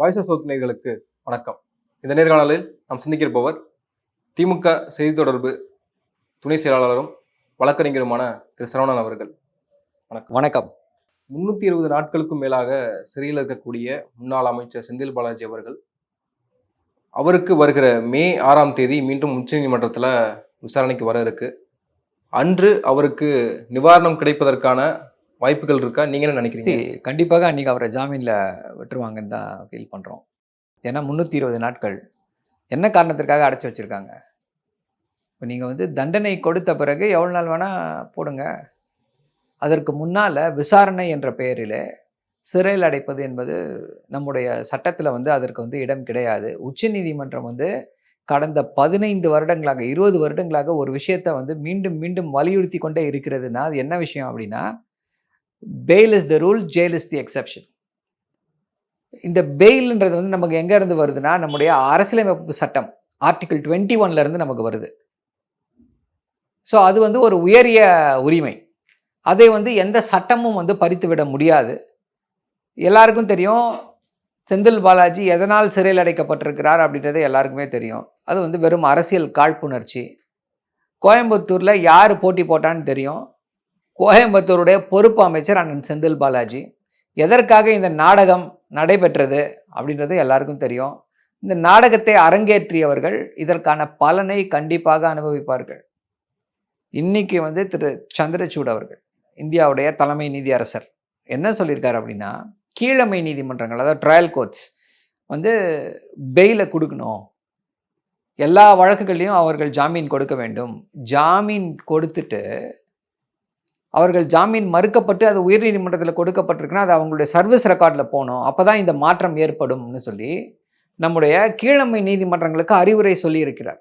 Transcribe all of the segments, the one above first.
Voice of நேர்களுக்கு வணக்கம். இந்த நேர்காணலில் நாம் சிந்திக்கிருப்பவர் திமுக செய்தி தொடர்பு துணை செயலாளரும் வழக்கறிஞருமான திரு. சரவணன் அவர்கள். வணக்கம். முன்னூத்தி இருபது நாட்களுக்கும் மேலாக சிறையில் இருக்கக்கூடிய முன்னாள் அமைச்சர் செந்தில் பாலாஜி அவர்கள் அவருக்கு வருகிற மே ஆறாம் தேதி மீண்டும் உச்சநீதிமன்றத்தில் விசாரணைக்கு வர இருக்கு. அன்று அவருக்கு நிவாரணம் கிடைப்பதற்கான வாய்ப்புகள் இருக்கா? நீங்க என்ன நினைக்கிறீங்க? கண்டிப்பாக அன்றைக்கி அவரை ஜாமீனில் விட்டுருவாங்கன்னு தான் ஃபீல் பண்ணுறோம் ஏன்னா முந்நூற்றி இருபது நாட்கள். என்ன காரணத்திற்காக அடைச்சி வச்சுருக்காங்க? இப்போ நீங்கள் வந்து தண்டனை கொடுத்த பிறகு எவ்வளோ நாள் வேணால் போடுங்க. அதற்கு முன்னால் விசாரணை என்ற பெயரில் சிறையில் அடைப்பது என்பது நம்முடைய சட்டத்தில் வந்து அதற்கு வந்து இடம் கிடையாது. உச்சநீதிமன்றம் வந்து கடந்த பதினைந்து வருடங்களாக இருபது வருடங்களாக ஒரு விஷயத்தை வந்து மீண்டும் மீண்டும் வலியுறுத்தி கொண்டே இருக்கிறதுனா அது என்ன விஷயம் அப்படின்னா bail is the rule jail is the exception இந்த பெயில்ன்றது வந்து நமக்கு எங்கேருந்து வருதுன்னா நம்முடைய அரசியலமைப்பு சட்டம் ஆர்டிகிள் டுவெண்ட்டி ஒன்ல இருந்து நமக்கு வருது. ஸோ அது வந்து ஒரு உயரிய உரிமை. அதை வந்து எந்த சட்டமும் வந்து பறித்து விட முடியாது. எல்லாருக்கும் தெரியும் செந்தில் பாலாஜி எதனால் சிறையில் அடைக்கப்பட்டிருக்கிறார் அப்படின்றது எல்லாருக்குமே தெரியும். அது வந்து வெறும் அரசியல் காழ்ப்புணர்ச்சி. கோயம்புத்தூரில் யார் போட்டி போட்டான்னு தெரியும். கோயம்புத்தூருடைய பொறுப்பு அமைச்சர் அண்ணன் செந்தில் பாலாஜி. எதற்காக இந்த நாடகம் நடைபெற்றது அப்படின்றது எல்லாருக்கும் தெரியும். இந்த நாடகத்தை அரங்கேற்றியவர்கள் இதற்கான பலனை கண்டிப்பாக அனுபவிப்பார்கள். இன்னைக்கு வந்து திரு சந்திரசூட் அவர்கள் இந்தியாவுடைய தலைமை நீதியரசர் என்ன சொல்லியிருக்காரு அப்படின்னா கீழமை நீதிமன்றங்கள் அதாவது ட்ரையல் கோர்ட்ஸ் வந்து பெயிலை கொடுக்கணும். எல்லா வழக்குகள்லையும் அவர்கள் ஜாமீன் கொடுக்க வேண்டும். ஜாமீன் கொடுத்துட்டு அவர்கள் ஜாமீன் மறுக்கப்பட்டு அது உயர்நீதிமன்றத்தில் கொடுக்கப்பட்டிருக்குன்னா அது அவங்களுடைய சர்வீஸ் ரெக்கார்டில் போகணும். அப்போ தான் இந்த மாற்றம் ஏற்படும்னு சொல்லி நம்முடைய கீழமை நீதிமன்றங்களுக்கு அறிவுரை சொல்லியிருக்கிறார்.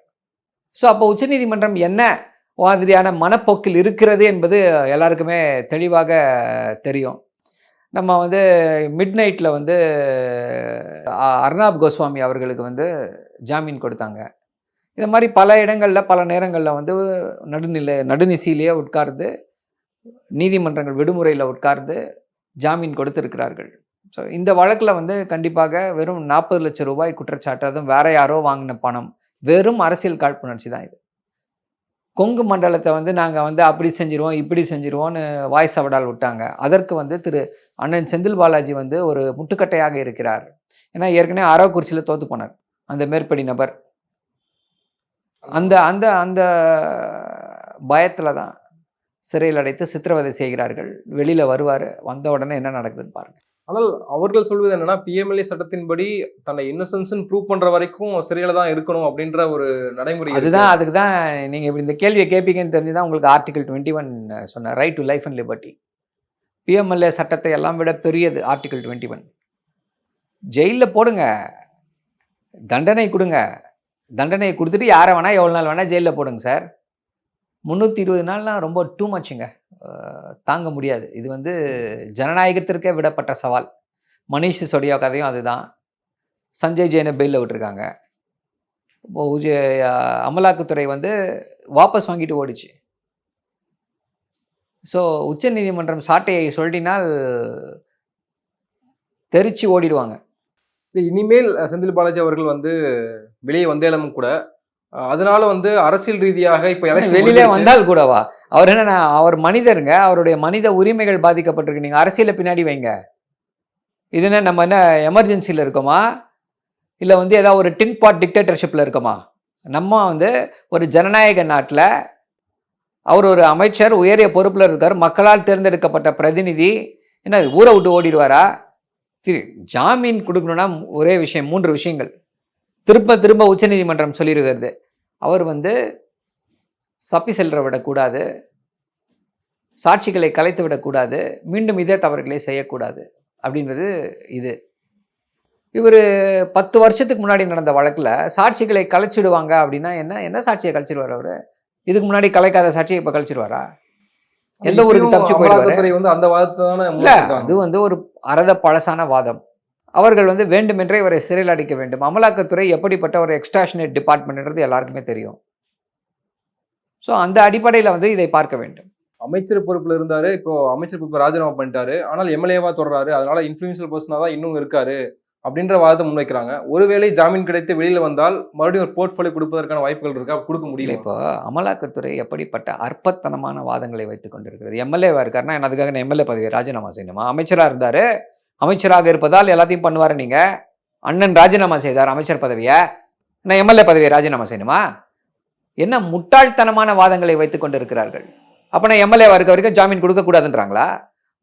ஸோ அப்போ உச்சநீதிமன்றம் என்ன மாதிரியான மனப்போக்கில் இருக்கிறது என்பது எல்லாருக்குமே தெளிவாக தெரியும். நம்ம வந்து மிட் நைட்டில் வந்து அ- அர்னாப் கோஸ்வாமி அவர்களுக்கு வந்து ஜாமீன் கொடுத்தாங்க. இந்த மாதிரி பல இடங்களில் பல நேரங்களில் வந்து நடுநிலை நடுநிசையிலேயே உட்கார்ந்து நீதிமன்றங்கள் விடுமுறையில் உட்கார்ந்து ஜாமீன் கொடுத்திருக்கிறார்கள். ஸோ இந்த வழக்கில் வந்து கண்டிப்பாக வெறும் நாற்பது லட்சம் ரூபாய் குற்றச்சாட்டு அதுவும் வேற யாரோ வாங்கின பணம். வெறும் அரசியல் காழ்ப்புணர்ச்சி தான் இது. கொங்கு மண்டலத்தை வந்து நாங்கள் வந்து அப்படி செஞ்சிருவோம் இப்படி செஞ்சிருவோம்னு வாய் சவடால் விட்டாங்க. அதற்கு வந்து திரு அண்ணன் செந்தில் பாலாஜி வந்து ஒரு முட்டுக்கட்டையாக இருக்கிறார். ஏன்னா ஏற்கனவே அரவக்குறிச்சியில் தோத்து போனார் அந்த மேற்படி நபர். அந்த அந்த அந்த பயத்தில் தான் சிறையில் அடைத்து சித்திரவதை செய்கிறார்கள். வெளியில் வருவார். வந்த உடனே என்ன நடக்குதுன்னு பாருங்க. ஆனால் அவர்கள் சொல்வது என்னன்னா பிஎம்எல்ஏ சட்டத்தின்படி தன்னை இன்னசென்ஸ் ப்ரூவ் பண்ற வரைக்கும் சிறையில தான் இருக்கணும் அப்படின்ற ஒரு நடைமுறை. அதுதான் அதுக்கு தான் நீங்கள் இப்படி இந்த கேள்வியை கேட்பீங்கன்னு தெரிஞ்சு தான் உங்களுக்கு ஆர்டிகல் டுவெண்ட்டி ஒன் சொன்ன right to life and liberty PMLA சட்டத்தை எல்லாம் விட பெரியது ஆர்டிகல் டுவெண்ட்டி ஒன் ஜெயிலில் போடுங்க. தண்டனை கொடுங்க. தண்டனை கொடுத்துட்டு யாரை வேணால் எவ்வளோ நாள் வேணால் ஜெயிலில் போடுங்க சார். முந்நூற்றி இருபது நாள்லாம் ரொம்ப டூ மச்சுங்க தாங்க முடியாது. இது வந்து ஜனநாயகத்திற்கே விடப்பட்ட சவால். மனிஷ் சொடியா கதையும் அதுதான். சஞ்சய் ஜெயினை பெயிலில் விட்டுருக்காங்க. இப்போ அமலாக்கத்துறை வந்து வாபஸ் வாங்கிட்டு ஓடிச்சு. ஸோ உச்சநீதிமன்றம் சாட்டையை சொல்லினால் தெரிச்சு ஓடிடுவாங்க. இனிமேல் செந்தில் பாலாஜி அவர்கள் வந்து வெளியே வந்தேலும் கூட அதனால வந்து அரசியல் ரீதியாக இப்ப வெளியிலே. வந்தால் கூடவா? அவர் என்ன அவர் மனிதருங்க அவருடைய மனித உரிமைகள் பாதிக்கப்பட்டிருக்கு. நீங்கள் அரசியலை பின்னாடி வைங்க. இது என்ன நம்ம என்ன எமர்ஜென்சியில் இருக்கோமா? இல்லை வந்து ஏதாவது ஒரு டின் பாட் டிக்டேட்டர்ஷிப்பில் இருக்கோமா? நம்ம வந்து ஒரு ஜனநாயக நாட்டில் அவர் ஒரு அமைச்சர் உயரிய பொறுப்பில் இருக்கார் மக்களால் தேர்ந்தெடுக்கப்பட்ட பிரதிநிதி என்ன ஊரை விட்டு ஓடிடுவாரா? திரு ஜாமீன் கொடுக்கணும்னா ஒரே விஷயம் மூன்று விஷயங்கள். திரும்ப திரும்ப உச்சநீதிமன்றம் சொல்லியிருக்கிறது. அவர் வந்து சப்பி செல்ற விடக்கூடாது. சாட்சிகளை கலைத்து விடக்கூடாது. மீண்டும் இதே தவறுகளை செய்யக்கூடாது அப்படின்றது இது. இவர் பத்து வருஷத்துக்கு முன்னாடி நடந்த வழக்கில் சாட்சிகளை கலைச்சிடுவாங்க அப்படின்னா என்ன? என்ன சாட்சியை கழிச்சிடுவார் அவர்? இதுக்கு முன்னாடி கலைக்காத சாட்சியை இப்போ கழிச்சிடுவாரா எந்த ஊருக்கு தப்பிச்சு போயிடுவாரு? வந்து அந்த வாதத்தை. அது வந்து ஒரு அறத பழசான வாதம். அவர்கள் வந்து வேண்டுமென்றே இவரை சிறையில் அடைக்க வேண்டும். அமலாக்கத்துறை எப்படிப்பட்ட ஒரு எக்ஸ்ட்ராஷனேட் டிபார்ட்மெண்ட்ன்றது எல்லாருக்குமே தெரியும். ஸோ அந்த அடிப்படையில் வந்து இதை பார்க்க வேண்டும். அமைச்சர் பொறுப்புல இருந்தாரு இப்போ அமைச்சர் பொறுப்பு ராஜினாமா பண்ணிட்டாரு. ஆனால் எம்எல்ஏவா தொடர்றாரு. அதனால இன்ஃபுளுன்சியல் பர்சனா தான் இன்னும் இருக்காரு அப்படின்ற வாதத்தை முன்வைக்கிறாங்க. ஒருவேளை ஜாமீன் கிடைத்து வெளியில வந்தால் மறுபடியும் ஒரு போர்ட்ஃபோலியோ கொடுப்பதற்கான வாய்ப்புகள் இருக்கா? கொடுக்க முடியல இப்போ அமலாக்கத்துறை எப்படிப்பட்ட அற்பத்தனமான வாதங்களை வைத்துக் கொண்டிருக்கிறது. எம்எல்ஏவா இருக்காருன்னா என்ன அதுக்காக எம்எல்ஏ பதவியை ராஜினாமா செய்யணுமா? அமைச்சராக இருந்தார் அமைச்சராக இருப்பதால் எல்லாத்தையும் பண்ணுவார் நீங்கள் அண்ணன் ராஜினாமா செய்தார் அமைச்சர் பதவியை. நான் எம்எல்ஏ பதவியை ராஜினாமா செய்யணுமா? என்ன முட்டாள்தனமான வாதங்களை வைத்துக்கொண்டு இருக்கிறார்கள் அப்போ நான் எம்எல்ஏ இருக்க வரைக்கும் ஜாமீன் கொடுக்கக்கூடாதுன்றாங்களா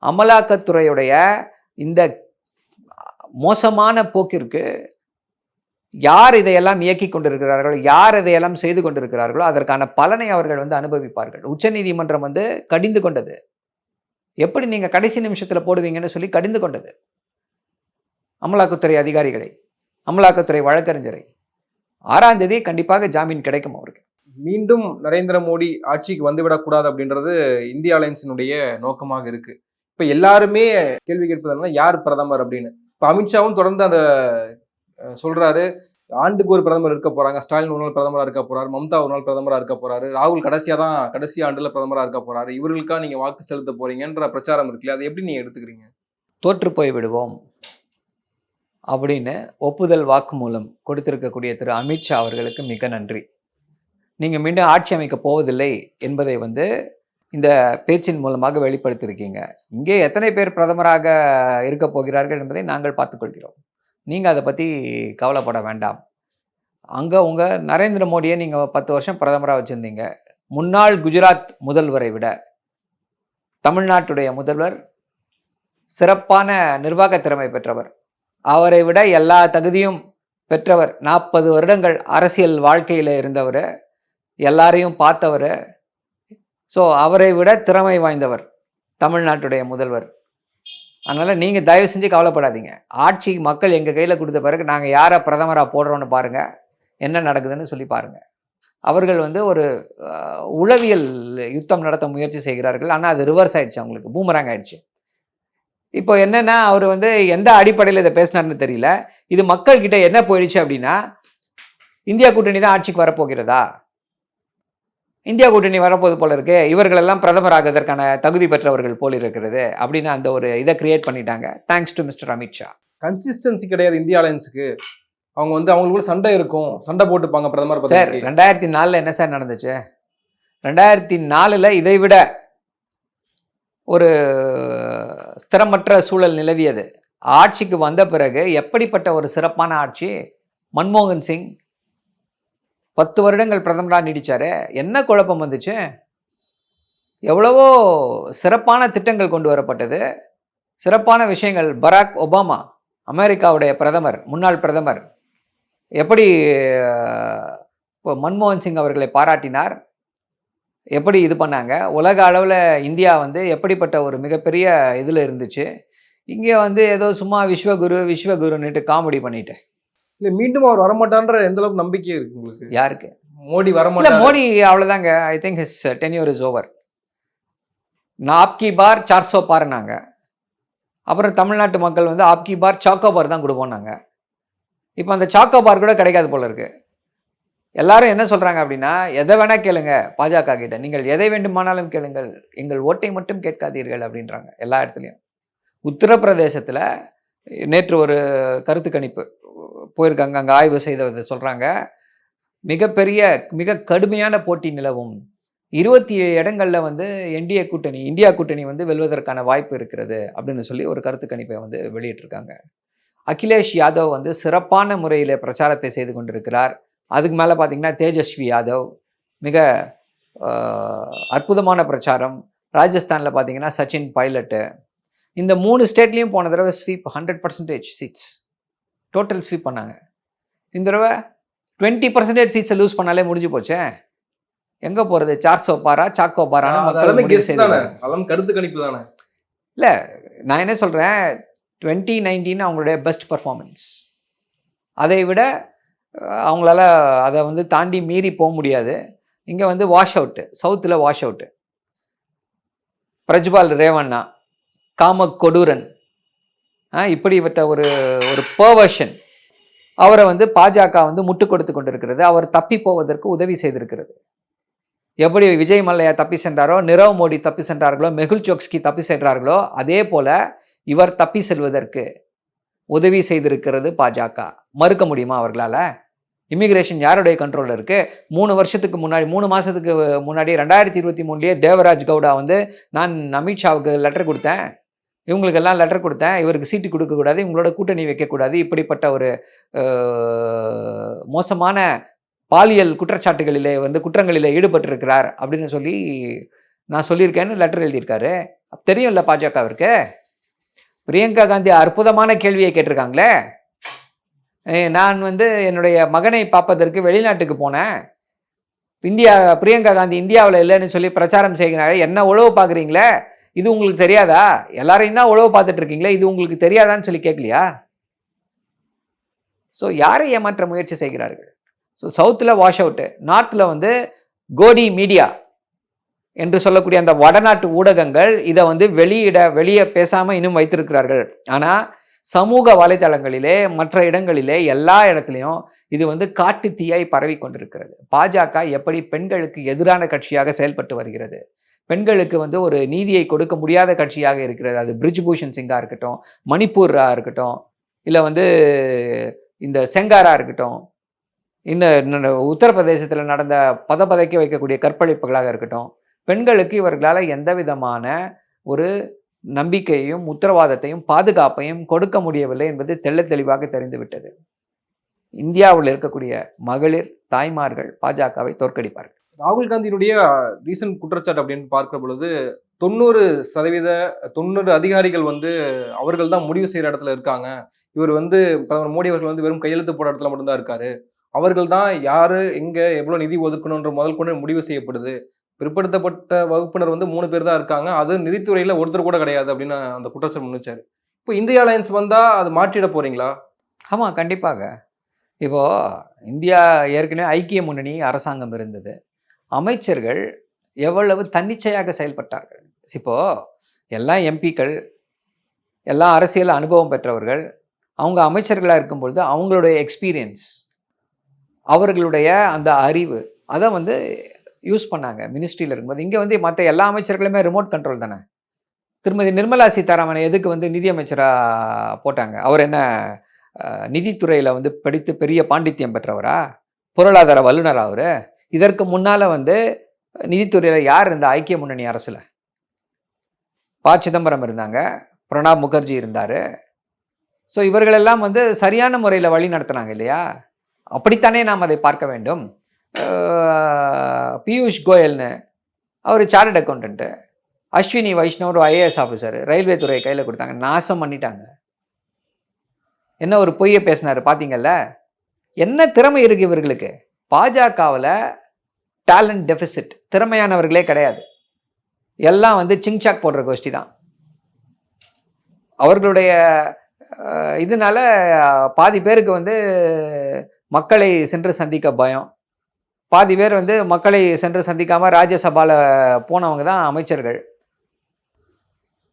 அமலாக்கத்துறையுடைய இந்த மோசமான போக்கிற்கு யார் இதையெல்லாம் இயக்கி கொண்டிருக்கிறார்களோ யார் இதையெல்லாம் செய்து கொண்டிருக்கிறார்களோ அதற்கான பலனை அவர்கள் வந்து அனுபவிப்பார்கள். உச்சநீதிமன்றம் வந்து கடிந்து கொண்டது. எப்படி நீங்க கடைசி நிமிஷத்துல போடுவீங்கன்னு சொல்லி கடிந்து கொண்டது. அமலாக்கத்துறை அதிகாரிகளை அமலாக்கத்துறை வழக்கறிஞரை ஆறாம் தேதி கண்டிப்பாக ஜாமீன் கிடைக்கும் அவருக்கு. மீண்டும் நரேந்திர மோடி ஆட்சிக்கு வந்துவிடக்கூடாது அப்படின்றது இந்திய அலையன்ஸினுடைய நோக்கமாக இருக்கு. இப்ப எல்லாருமே கேள்வி கேட்பதெல்லாம் யார் பிரதமர் அப்படின்னு? இப்ப அமித்ஷாவும் தொடர்ந்து அந்த சொல்றாரு. ஆண்டுக்கு ஒரு பிரதமர் இருக்க போறாங்க. ஸ்டாலின் ஒரு நாள் பிரதமராக இருக்க போறாரு. மம்தா ஒரு நாள் பிரதமராக இருக்க போறாரு. ராகுல் கடைசியாக தான் கடைசி ஆண்டுல பிரதமராக இருக்க போறாரு. இவர்களுக்கா நீங்க வாக்கு செலுத்த போறீங்கன்ற பிரச்சாரம் இருக்குல்ல அதை எப்படி நீங்க எடுத்துக்கிறீங்க? தோற்று போய் விடுவோம் அப்படின்னு ஒப்புதல் வாக்குமூலம் கொடுத்திருக்கக்கூடிய திரு அமித்ஷா அவர்களுக்கு மிக நன்றி. நீங்கள் மீண்டும் ஆட்சி அமைக்க போவதில்லை என்பதை வந்து இந்த பேச்சின் மூலமாக வெளிப்படுத்தியிருக்கீங்க. இங்கே எத்தனை பேர் பிரதமராக இருக்க போகிறார்கள் என்பதை நாங்கள் பார்த்துக்கொள்கிறோம் நீங்கள் அதை பற்றி கவலைப்பட வேண்டாம். அங்கே உங்கள் நரேந்திர மோடியை நீங்கள் பத்து வருஷம் பிரதமராக வச்சுருந்தீங்க. முன்னாள் குஜராத் முதல்வரை விட தமிழ்நாட்டுடைய முதல்வர் சிறப்பான நிர்வாக திறமை பெற்றவர். அவரை விட எல்லா தகுதியும் பெற்றவர் நாற்பது வருடங்கள் அரசியல் வாழ்க்கையில் இருந்தவர் எல்லாரையும் பார்த்தவர். ஸோ அவரை விட திறமை வாய்ந்தவர் தமிழ்நாட்டுடைய முதல்வர். அதனால் நீங்கள் தயவு செஞ்சு கவலைப்படாதீங்க. ஆட்சி மக்கள் எங்கள் கையில் கொடுத்த பிறகு நாங்கள் யாரை பிரதமராக போடுறோன்னு பாருங்கள் என்ன நடக்குதுன்னு சொல்லி பாருங்கள் அவர்கள் வந்து ஒரு உளவியல் யுத்தம் நடத்த முயற்சி செய்கிறார்கள். ஆனால் அது ரிவர்ஸ் ஆகிடுச்சு அவங்களுக்கு. பூமராங் ஆயிடுச்சு. இப்போ என்னென்னா அவர் வந்து எந்த அடிப்படையில் இதை பேசினார்னு தெரியல. இது மக்கள்கிட்ட என்ன போயிடுச்சு அப்படின்னா இந்தியா கூட்டணி தான் ஆட்சிக்கு வரப்போகிறதா? இந்தியா கூட்டணி வரப்போது போல இருக்கு. இவர்கள் எல்லாம் பிரதமர் ஆகுவதற்கான தகுதி பெற்றவர்கள் போல் இருக்கிறது அப்படின்னு அந்த ஒரு இதை கிரியேட் பண்ணிட்டாங்க. Thanks to mister Amit Shah consistency கிடையாது இந்திய அலையன்ஸுக்கு. அவங்க வந்து அவங்களுக்குள்ள சண்டை இருக்கும். சண்டை போட்டுப்பாங்க பிரதமர் சார் ரெண்டாயிரத்தி நாலில் என்ன சார் நடந்துச்சு? ரெண்டாயிரத்தி நாலில் இதை விட ஒரு ஸ்திரமற்ற சூழல் நிலவியது. ஆட்சிக்கு வந்த பிறகு எப்படிப்பட்ட ஒரு சிறப்பான ஆட்சி? மன்மோகன் சிங் பத்து வருடங்கள் பிரதமராக நீடித்தார் என்ன குழப்பம் வந்துச்சு? எவ்வளவோ சிறப்பான திட்டங்கள் கொண்டு வரப்பட்டது. சிறப்பான விஷயங்கள். பராக் ஒபாமா அமெரிக்காவுடைய பிரதமர் முன்னாள் பிரதமர் எப்படி இப்போ மன்மோகன் சிங் அவர்களை பாராட்டினார்? எப்படி இது பண்ணாங்க? உலக அளவில் இந்தியா வந்து எப்படிப்பட்ட ஒரு மிகப்பெரிய இதில் இருந்துச்சு? இங்கே வந்து ஏதோ சும்மா விஸ்வகுரு விஸ்வகுருன்னுட்டு காமெடி பண்ணிட்டேன் இல்ல மீண்டும் அவர் வரமாட்டான்ற எந்த அளவுக்கு நம்பிக்கை இருக்கு உங்களுக்கு? யாருக்கு? மோடி வரமாட்டார். மோடி அவ்வளோதாங்க I think his tenure is over நான் ஆப்கி பார் சார்சோ பாருனாங்க அப்புறம் தமிழ்நாட்டு மக்கள் வந்து ஆப்கி பார் சாக்கோ பார் தான் கொடுப்போம்னாங்க இப்போ அந்த சாக்கோ பார் கூட கிடைக்காது போல இருக்கு. எல்லாரும் என்ன சொல்றாங்க அப்படின்னா எதை வேணா கேளுங்க பாஜக கிட்ட. நீங்கள் எதை வேண்டுமானாலும் கேளுங்கள். எங்கள் ஓட்டை மட்டும் கேட்காதீர்கள் அப்படின்றாங்க எல்லா இடத்துலையும். உத்தரப்பிரதேசத்தில் நேற்று ஒரு கருத்து கணிப்பு. போயிருக்காங்க அங்கே ஆய்வு செய்ததை சொல்கிறாங்க மிகப்பெரிய மிக கடுமையான போட்டி நிலவும். இருபத்தி ஏழு வந்து என்டிஏ கூட்டணி இந்தியா கூட்டணி வந்து வெல்வதற்கான வாய்ப்பு இருக்கிறது அப்படின்னு சொல்லி ஒரு கருத்து கணிப்பை வந்து வெளியிட்டிருக்காங்க. அகிலேஷ் யாதவ் வந்து சிறப்பான முறையில் பிரச்சாரத்தை செய்து கொண்டிருக்கிறார். அதுக்கு மேலே பார்த்தீங்கன்னா தேஜஸ்வி யாதவ் மிக அற்புதமான பிரச்சாரம். ராஜஸ்தானில் பார்த்தீங்கன்னா சச்சின் பைலட்டு. இந்த மூணு ஸ்டேட்லேயும் போன தடவை sweep hundred percentage seats total sweep பண்ணாங்க. இந்த தடவை டுவெண்ட்டி பர்சன்டேஜ் சீட்ஸை லூஸ் பண்ணாலே முடிஞ்சு போச்சே. எங்கே போகிறது சார்சோ பாரா சாக்கோ பாரான்னு மக்கள் முடிவு guess தானே. செய்து அதெல்லாம் கருத்து கணிப்பு தானே. நான் என்ன சொல்கிறேன் டுவெண்ட்டி நைன்டீன் அவங்களுடைய பெஸ்ட் பர்ஃபார்மன்ஸ் அதை விட அவங்களால அதை வந்து தாண்டி மீறி போக முடியாது. இங்கே வந்து வாஷ் அவுட்டு சவுத்தில் வாஷ் அவுட்டு பிரஜ்பால் ரேவண்ணா காம கொடூரன் இப்படி இவத்த ஒரு ஒரு பர்வர்ஷன் அவரை வந்து பாஜக வந்து முட்டு கொடுத்து கொண்டிருக்கிறது. அவர் தப்பி போவதற்கு உதவி செய்திருக்கிறது. எப்படி விஜய் மல்லையா தப்பி சென்றாரோ நிரவ் மோடி தப்பி சென்றார்களோ மெகுல் சோக்ஸ்கி தப்பி சென்றார்களோ அதே போல இவர் தப்பி செல்வதற்கு உதவி செய்திருக்கிறது பாஜக. மறுக்க முடியுமா அவர்களால்? இமிகிரேஷன் யாருடைய கண்ட்ரோலில் இருக்குது மூணு வருஷத்துக்கு முன்னாடி மூணு மாதத்துக்கு முன்னாடி ரெண்டாயிரத்தி இருபத்தி மூணுலேயே தேவராஜ் கவுடா வந்து நான் அமித்ஷாவுக்கு லெட்டர் கொடுத்தேன். இவங்களுக்கெல்லாம் லெட்டர் கொடுத்தேன். இவருக்கு சீட்டு கொடுக்கக்கூடாது. இவங்களோட கூட்டணி வைக்கக்கூடாது. இப்படிப்பட்ட ஒரு மோசமான பாலியல் குற்றச்சாட்டுகளிலே வந்து குற்றங்களிலே ஈடுபட்டிருக்கிறார் அப்படின்னு சொல்லி நான் சொல்லியிருக்கேன்னு லெட்டர் எழுதியிருக்காரு. தெரியும்ல பாஜகவிற்கு? பிரியங்கா காந்தி அற்புதமான கேள்வியை கேட்டிருக்காங்களே. நான் வந்து என்னுடைய மகனை பார்ப்பதற்கு வெளிநாட்டுக்கு போனேன். இந்தியா பிரியங்கா காந்தி இந்தியாவில் இல்லைன்னு சொல்லி பிரச்சாரம் செய்கிறாங்க என்ன உழவு பார்க்குறீங்களே? இது உங்களுக்கு தெரியாதா? எல்லாரையும் தான் உழவு பார்த்துட்டு இருக்கீங்களே இது உங்களுக்கு தெரியாதான்னு சொல்லி கேட்கலையா? ஸோ யாரை ஏமாற்ற முயற்சி செய்கிறார்கள்? ஸோ சவுத்தில் வாஷ் அவுட்டு நார்த்தில் வந்து கோடி மீடியா என்று சொல்லக்கூடிய அந்த வடநாட்டு ஊடகங்கள் இதை வந்து வெளியிட வெளியே பேசாமல் இன்னும் வைத்திருக்கிறார்கள். ஆனால் சமூக வலைதளங்களிலே மற்ற இடங்களிலே எல்லா இடத்துலையும் இது வந்து காட்டு தீயாய் பரவி கொண்டிருக்கிறது. பாஜக எப்படி பெண்களுக்கு எதிரான கட்சியாக செயல்பட்டு வருகிறது? பெண்களுக்கு வந்து ஒரு நீதியை கொடுக்க முடியாத கட்சியாக இருக்கிறது. அது பிரிஜ்பூஷன் சிங்காக இருக்கட்டும் மணிப்பூரா இருக்கட்டும் இல்லை வந்து இந்த செங்காரா இருக்கட்டும் இன்னும் உத்தரப்பிரதேசத்தில் நடந்த பதப்பதைக்க வைக்கக்கூடிய கற்பழிப்புகளாக இருக்கட்டும் பெண்களுக்கு இவர்களால் எந்த விதமான ஒரு நம்பிக்கையையும் உத்தரவாதத்தையும் பாதுகாப்பையும் கொடுக்க முடியவில்லை என்பது தெள்ள தெளிவாக தெரிந்துவிட்டது. இந்தியாவில் இருக்கக்கூடிய மகளிர் தாய்மார்கள் பாஜகவை தோற்கடிப்பார்கள். ராகுல் காந்தியினுடைய ரீசன்ட் குற்றச்சாட்டு அப்படின்னு பார்க்கிற பொழுது தொண்ணூறு சதவீத தொண்ணூறு அதிகாரிகள் வந்து அவர்கள் தான் முடிவு செய்கிற இடத்துல இருக்காங்க. இவர் வந்து பிரதமர் மோடி அவர்கள் வந்து வெறும் கையெழுத்து போட இடத்துல மட்டும்தான் இருக்காரு. அவர்கள் தான் யாரு எங்க எவ்வளவு நிதி ஒதுக்கணுன்ற முதல் கொண்டு முடிவு செய்யப்படுது. பிற்படுத்தப்பட்ட வகுப்பினர் வந்து மூணு பேர் தான் இருக்காங்க. அது நிதித்துறையில ஒருத்தர் கூட கிடையாது அப்படின்னு அந்த குற்றச்சாட்டு முன்னிச்சாரு இப்போ இந்தியா அலையன்ஸ் வந்தா அது மாற்றிட போறீங்களா? ஆமாம் கண்டிப்பாக. இப்போது இந்தியா ஏற்கனவே ஐக்கிய முன்னணி அரசாங்கம் இருந்தது. அமைச்சர்கள் எவ்வளவு தன்னிச்சையாக செயல்பட்டார்கள். இப்போ எல்லாம் எம்பிக்கள் எல்லாம் அரசியல் அனுபவம் பெற்றவர்கள் அவங்க அமைச்சர்களாக இருக்கும் பொழுது அவங்களுடைய எக்ஸ்பீரியன்ஸ் அவர்களுடைய அந்த அறிவு அதை வந்து யூஸ் பண்ணாங்க. மினிஸ்ட்ரியில் இருக்கும்போது. இங்கே வந்து மற்ற எல்லா அமைச்சர்களுமே ரிமோட் கண்ட்ரோல் தானே? திருமதி நிர்மலா சீதாராமனை எதுக்கு வந்து நிதியமைச்சராக போட்டாங்க? அவர் என்ன நிதித்துறையில் வந்து படித்து பெரிய பாண்டித்யம் பெற்றவரா? பொருளாதார வல்லுநர் அவர்? இதற்கு முன்னால் வந்து நிதித்துறையில் யார் இருந்தா? ஐக்கிய முன்னணி அரசில். ப. சிதம்பரம் இருந்தாங்க. பிரணாப் முகர்ஜி இருந்தார். ஸோ இவர்களெல்லாம் வந்து சரியான முறையில் வழி நடத்தினாங்க இல்லையா? அப்படித்தானே நாம் அதை பார்க்க வேண்டும். பியூஷ் கோயல்னு அவர் சார்ட் அக்கௌண்டன்ட்டு அஸ்வினி வைஷ்ணவ் ஒரு ஐஏஎஸ் ஆஃபீஸர் ரயில்வே துறையை கையில் கொடுத்தாங்க. நாசம் பண்ணிட்டாங்க. என்ன ஒரு பொய்யை பேசினார் பார்த்தீங்கல்ல என்ன திறமை இருக்கு இவர்களுக்கு? பாஜகவில் டேலண்ட் டெபிசிட் திறமையானவர்களே கிடையாது. எல்லாம் வந்து சிங்சாக் போடுற கோஷ்டி தான். அவர்களுடைய இதனால பாதி பேருக்கு வந்து மக்களை சென்று சந்திக்க பயம். பாதி பேர் வந்து மக்களை சென்று சந்திக்காமல் ராஜ்யசபால போனவங்க தான் அமைச்சர்கள்.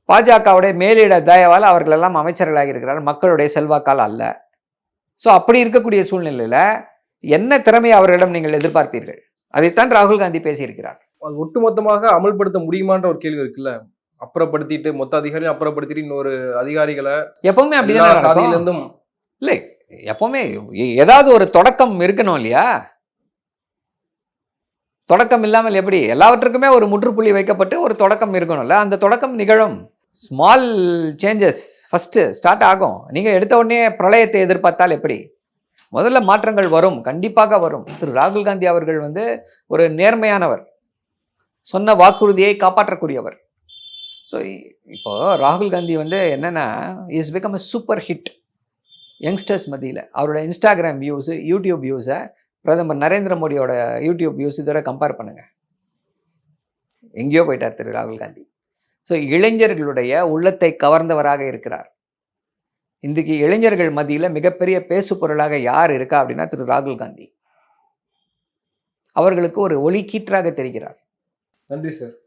பாஜகவுடைய மேலிட தயவால் அவர்கள் எல்லாம் அமைச்சர்களாக இருக்கிறார்கள். மக்களுடைய செல்வாக்கால் அல்ல. ஸோ அப்படி இருக்கக்கூடிய சூழ்நிலையில் என்ன திறமையை அவர்களிடம் நீங்கள் எதிர்பார்ப்பீர்கள்? அதைத்தான் ராகுல் காந்தி பேசியிருக்கிறார். அது ஒட்டுமொத்தமாக அமல்படுத்த முடியுமான்ற ஒரு கேள்வி இருக்குல்ல. அப்புறப்படுத்திட்டு மொத்த அதிகாரியும் அப்புறப்படுத்திட்டு இன்னொரு அதிகாரிகளை எப்பவுமே அப்படிதான் சாதியிலிருந்தும். இல்லை எப்பவுமே ஏதாவது ஒரு தொடக்கம் இருக்கணும் இல்லையா? தொடக்கம் இல்லாமல் எப்படி? எல்லாவற்றுக்குமே ஒரு முற்றுப்புள்ளி வைக்கப்பட்டு ஒரு தொடக்கம் இருக்கணும்ல அந்த தொடக்கம் நிகழும். ஸ்மால் சேஞ்சஸ் ஃபஸ்ட்டு ஸ்டார்ட் ஆகும். நீங்கள் எடுத்த உடனே பிரளயத்தை எதிர்பார்த்தால் எப்படி? முதல்ல மாற்றங்கள் வரும் கண்டிப்பாக வரும். திரு ராகுல் காந்தி அவர்கள் வந்து ஒரு நேர்மையானவர். சொன்ன வாக்குறுதியை காப்பாற்றக்கூடியவர். ஸோ இப்போ ராகுல் காந்தி வந்து என்னென்னா is become a super hit youngsters மத்தியில். அவரோட இன்ஸ்டாகிராம் வியூஸு யூடியூப் வியூஸை பிரதமர் நரேந்திர மோடியோட யூடியூப் வியூஸ் இதோட கம்பேர் பண்ணுங்கள் எங்கேயோ போயிட்டார் திரு ராகுல் காந்தி. ஸோ இளைஞர்களுடைய உள்ளத்தை கவர்ந்தவராக இருக்கிறார். இன்றைக்கு இளைஞர்கள் மத்தியில் மிகப்பெரிய பேசு பொருளாக யார் இருக்கா அப்படின்னா திரு ராகுல் காந்தி. அவர்களுக்கு ஒரு ஒளி கீற்றாக தெரிகிறார். நன்றி சார்.